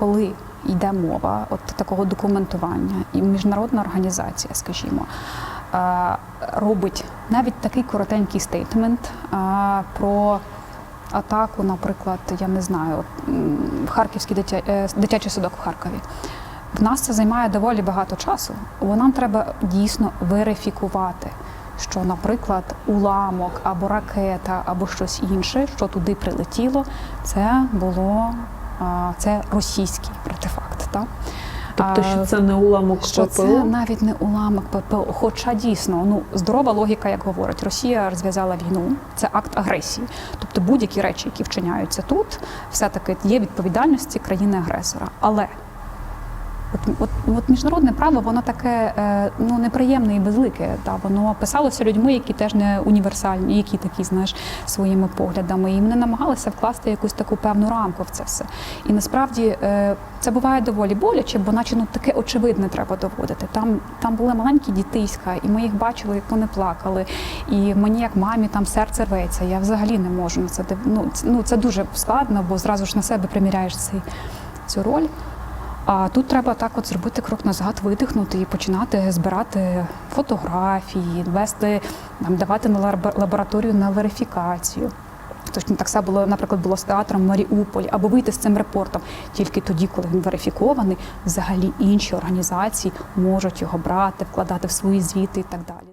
коли йде мова от такого документування, і міжнародна організація, скажімо, е, робить навіть такий коротенький стейтмент е, про атаку, наприклад, я не знаю, в Харківський дитя, е, дитячий садок в Харкові. В нас це займає доволі багато часу, бо нам треба дійсно верифікувати, що, наприклад, уламок або ракета, або щось інше, що туди прилетіло, це було це російський артефакт. Так? Тобто, що це не уламок що ППО? це навіть не уламок ППО. Хоча дійсно ну здорова логіка, як говорить, Росія розв'язала війну, це акт агресії. Тобто будь-які речі, які вчиняються тут, все-таки є відповідальності країни-агресора. Але От, от, от міжнародне право, воно таке е, ну неприємне і безлике. Та воно писалося людьми, які теж не універсальні, які такі, знаєш, своїми поглядами. І вони намагалися вкласти якусь таку певну рамку в це все. І насправді е, це буває доволі боляче, бо наче ну таке очевидне треба доводити. Там там були маленькі дітиська, і ми їх бачили, як вони плакали. І мені, як мамі, там серце рветься. Я взагалі не можу на це ну, це, ну це дуже складно, бо зразу ж на себе приміряєш цей, цю роль. А тут треба так от зробити крок назад, видихнути і починати збирати фотографії, вести, там, давати на лабо- лабораторію на верифікацію. Точно так само було, наприклад, було з театром Маріуполь, або вийти з цим репортом. Тільки тоді, коли він верифікований, взагалі інші організації можуть його брати, вкладати в свої звіти і так далі.